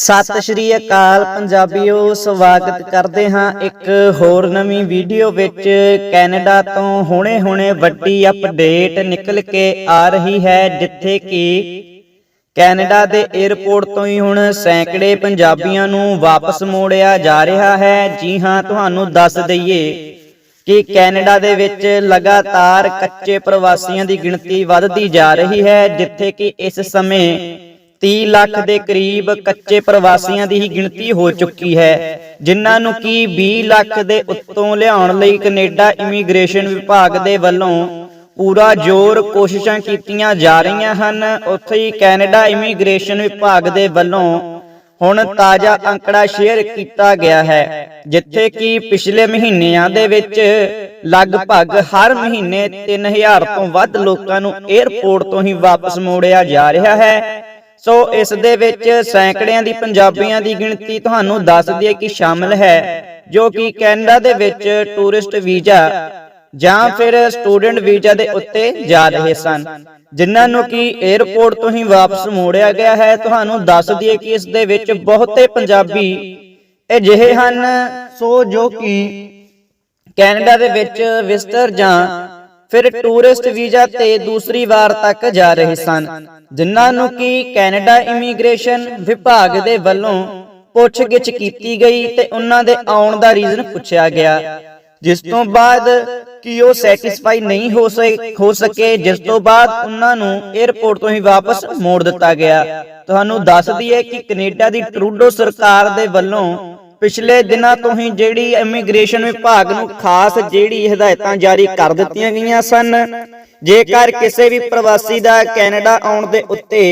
ਸਤਿ ਸ਼੍ਰੀ ਅਕਾਲ ਪੰਜਾਬੀਓ ਸਵਾਗਤ ਕਰਦੇ ਹਾਂ ਇੱਕ ਹੋਰ ਨਵੀਂ ਵੀਡੀਓ ਵਿੱਚ। ਕੈਨੇਡਾ ਤੋਂ ਹੁਣੇ-ਹੁਣੇ ਵੱਡੀ ਅਪਡੇਟ ਨਿਕਲ ਕੇ ਆ ਰਹੀ ਹੈ ਜਿੱਥੇ ਕਿ ਕੈਨੇਡਾ ਦੇ 에ਅਰਪੋਰਟ ਤੋਂ ਹੀ ਹੁਣ ਸੈਂਕੜੇ ਪੰਜਾਬੀਆਂ ਨੂੰ ਵਾਪਸ ਮੋੜਿਆ ਜਾ ਰਿਹਾ ਹੈ। ਜੀ ਹਾਂ ਤੁਹਾਨੂੰ ਦੱਸ ਦਈਏ ਕਿ ਕੈਨੇਡਾ ਦੇ ਵਿੱਚ ਲਗਾਤਾਰ ਕੱਚੇ ਪ੍ਰਵਾਸੀਆਂ ਦੀ ਗਿਣਤੀ ਵੱਧਦੀ ਜਾ ਰਹੀ ਹੈ ਜਿੱਥੇ ਕਿ ਇਸ ਸਮੇਂ 30 ਲੱਖ ਦੇ ਕਰੀਬ ਕੱਚੇ ਪ੍ਰਵਾਸੀਆਂ ਦੀ ਹੀ ਗਿਣਤੀ ਹੋ ਚੁੱਕੀ ਹੈ, ਜਿਨ੍ਹਾਂ ਨੂੰ ਕਿ 20 ਲੱਖ ਦੇ ਉੱਤੋਂ ਲਿਆਉਣ ਲਈ ਕੈਨੇਡਾ ਇਮੀਗ੍ਰੇਸ਼ਨ ਵਿਭਾਗ ਦੇ ਵੱਲੋਂ ਪੂਰਾ ਜ਼ੋਰ ਕੋਸ਼ਿਸ਼ਾਂ ਕੀਤੀਆਂ ਜਾ ਰਹੀਆਂ ਹਨ। ਉੱਥੇ ਹੀ ਕੈਨੇਡਾ ਇਮੀਗ੍ਰੇਸ਼ਨ ਵਿਭਾਗ ਦੇ ਵੱਲੋਂ ਹੁਣ ਤਾਜ਼ਾ ਅੰਕੜਾ ਸ਼ੇਅਰ ਕੀਤਾ ਗਿਆ ਹੈ, ਜਿੱਥੇ ਕਿ ਪਿਛਲੇ ਮਹੀਨਿਆਂ ਦੇ ਵਿੱਚ ਲਗਭਗ ਹਰ ਮਹੀਨੇ 3000 ਤੋਂ ਵੱਧ ਲੋਕਾਂ ਨੂੰ 에ਅਰਪੋਰਟ ਤੋਂ ਹੀ ਵਾਪਸ ਮੋੜਿਆ ਜਾ ਰਿਹਾ ਹੈ। ਸੋ ਇਸ ਦੇ ਵਿੱਚ ਸੈਂਕੜਿਆਂ ਦੀ ਪੰਜਾਬੀਆਂ ਦੀ ਗਿਣਤੀ ਤੁਹਾਨੂੰ ਦੱਸ ਦਈਏ ਕਿ ਸ਼ਾਮਲ ਹੈ, ਜੋ ਕਿ ਕੈਨੇਡਾ ਦੇ ਵਿੱਚ ਟੂਰਿਸਟ ਵੀਜ਼ਾ ਜਾਂ ਫਿਰ ਸਟੂਡੈਂਟ ਵੀਜ਼ਾ ਦੇ ਉੱਤੇ ਜਾ ਰਹੇ ਸਨ, ਜਿਨ੍ਹਾਂ ਨੂੰ ਕਿ 에ਅਰਪੋਰਟ ਤੋਂ ਹੀ ਵਾਪਸ ਮੋੜਿਆ ਗਿਆ ਹੈ। ਤੁਹਾਨੂੰ ਦੱਸ ਦਈਏ ਕਿ ਇਸ ਦੇ ਵਿੱਚ ਬਹੁਤੇ ਪੰਜਾਬੀ ਅਜਿਹੇ ਹਨ, ਸੋ ਜੋ ਕਿ ਕੈਨੇਡਾ ਦੇ ਵਿੱਚ ਵਿਜ਼ਟਰ ਜਾਂ ਫਿਰ ਟੂਰਿਸਟ ਵੀਜ਼ਾ ਤੇ ਦੂਸਰੀ ਵਾਰ ਤੱਕ ਜਾ ਰਹੇ ਸਨ। ਜਿਨ੍ਹਾਂ ਨੂੰ ਕਿ ਕੈਨੇਡਾ ਇਮੀਗ੍ਰੇਸ਼ਨ ਵਿਭਾਗ ਦੇ ਵੱਲੋਂ ਪੁੱਛਗਿੱਛ ਕੀਤੀ ਗਈ ਤੇ ਉਹਨਾਂ ਦੇ ਆਉਣ ਦਾ ਰੀਜ਼ਨ ਪੁੱਛਿਆ ਗਿਆ। ਜਿਸ ਤੋਂ ਬਾਅਦ ਕਿ ਉਹ ਸੈਟੀਸਫਾਈ ਨਹੀਂ ਹੋ ਸਕੇ ਹੋ ਸਕੇ ਜਿਸ ਤੋਂ ਬਾਅਦ ਉਹਨਾਂ ਨੂੰ 에ਅਰਪੋਰਟ ਤੋਂ ਹੀ ਵਾਪਸ ਮੋੜ ਦਿੱਤਾ ਗਿਆ। ਤੁਹਾਨੂੰ ਦੱਸ ਦਈਏ ਕਿ ਕੈਨੇਡਾ ਦੀ ਟਰੂਡੋ ਸਰਕਾਰ ਦੇ ਵੱਲੋਂ ਪਿਛਲੇ ਦਿਨਾਂ ਤੋਂ ਹੀ ਜਿਹੜੀ ਇਮੀਗ੍ਰੇਸ਼ਨ ਵਿਭਾਗ ਨੂੰ ਖਾਸ ਜਿਹੜੀ ਹਦਾਇਤਾਂ ਜਾਰੀ ਕਰ ਦਿੱਤੀਆਂ ਗਈਆਂ ਸਨ। ਜੇਕਰ ਕਿਸੇ ਵੀ ਪ੍ਰਵਾਸੀ ਦਾ ਕੈਨੇਡਾ ਆਉਣ ਦੇ ਉੱਤੇ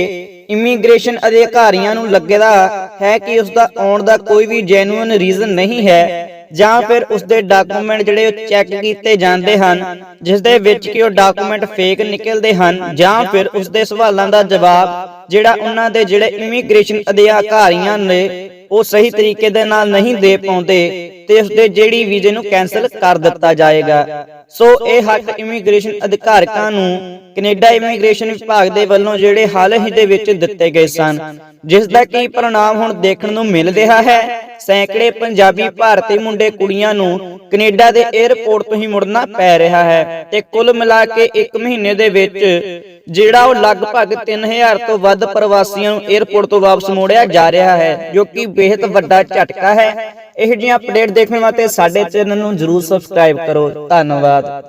ਇਮੀਗ੍ਰੇਸ਼ਨ ਅਧਿਕਾਰੀਆਂ ਨੂੰ ਲੱਗਦਾ ਹੈ ਕਿ ਉਸ ਦਾ ਆਉਣ ਦਾ ਕੋਈ ਵੀ ਜੈਨੂਇਨ ਰੀਜ਼ਨ ਨਹੀਂ ਹੈ, ਜਾਂ ਫਿਰ ਉਸ ਦੇ ਡਾਕੂਮੈਂਟ ਜਿਹੜੇ ਉਹ ਚੈੱਕ ਕੀਤੇ ਜਾਂਦੇ ਹਨ, ਜਿਸ ਦੇ ਵਿੱਚ ਕਿ ਉਹ ਡਾਕੂਮੈਂਟ ਫੇਕ ਨਿਕਲਦੇ ਹਨ, ਜਾਂ ਫਿਰ ਉਸ ਦੇ ਸਵਾਲਾਂ ਦਾ ਜਵਾਬ ਜਿਹੜਾ ਉਹਨਾਂ ਦੇ ਜਿਹੜੇ ਇਮੀਗ੍ਰੇਸ਼ਨ ਅਧਿਕਾਰੀਆਂ ਨੇ ਉਹ ਸਹੀ ਤਰੀਕੇ ਦੇ ਨਾਲ ਨਹੀਂ ਦੇ ਪਾਉਂਦੇ ਤੇ ਉਸ ਦੇ ਜਿਹੜੀ ਵੀਜ਼ੇ ਨੂੰ ਕੈਨਸਲ ਕਰ ਦਿੱਤਾ ਜਾਏਗਾ। ਸੋ ਇਹ ਹੱਕ ਇਮੀਗ੍ਰੇਸ਼ਨ ਅਧਿਕਾਰਕਾਂ ਨੂੰ ਕੈਨੇਡਾ ਇਮੀਗ੍ਰੇਸ਼ਨ ਵਿਭਾਗ ਦੇ ਵੱਲੋਂ ਜਿਹੜੇ ਹਾਲ ਹੀ ਦੇ ਵਿੱਚ ਦਿੱਤੇ ਗਏ ਸਨ, ਜਿਸ ਦਾ ਕੀ ਪ੍ਰਣਾਮ ਹੁਣ ਦੇਖਣ ਨੂੰ ਮਿਲ ਰਿਹਾ ਹੈ। ਸੈਂਕੜੇ ਪੰਜਾਬੀ ਭਾਰਤੀ ਮੁੰਡੇ ਕੁੜੀਆਂ ਨੂੰ ਕੈਨੇਡਾ ਦੇ 에ਅਰਪੋਰਟ ਤੋਂ ਹੀ ਮੁੜਨਾ ਪੈ ਰਿਹਾ ਹੈ ਤੇ ਕੁੱਲ ਮਿਲਾ ਕੇ 1 ਮਹੀਨੇ ਦੇ ਵਿੱਚ ਜਿਹੜਾ ਉਹ ਲਗਭਗ 3000 ਤੋਂ ਵੱਧ ਪ੍ਰਵਾਸੀਆਂ ਨੂੰ 에ਅਰਪੋਰਟ ਤੋਂ ਵਾਪਸ ਮੋੜਿਆ ਜਾ ਰਿਹਾ ਹੈ, ਜੋ ਕਿ ਬੇਹਤ ਵੱਡਾ ਝਟਕਾ ਹੈ। ਇਹ ਜਿਹੀਆਂ ਅਪਡੇਟ ਦੇਖਣ ਵਾਸਤੇ ਸਾਡੇ ਚੈਨਲ ਨੂੰ ਜਰੂਰ ਸਬਸਕ੍ਰਾਈਬ ਕਰੋ। ਧੰਨਵਾਦ।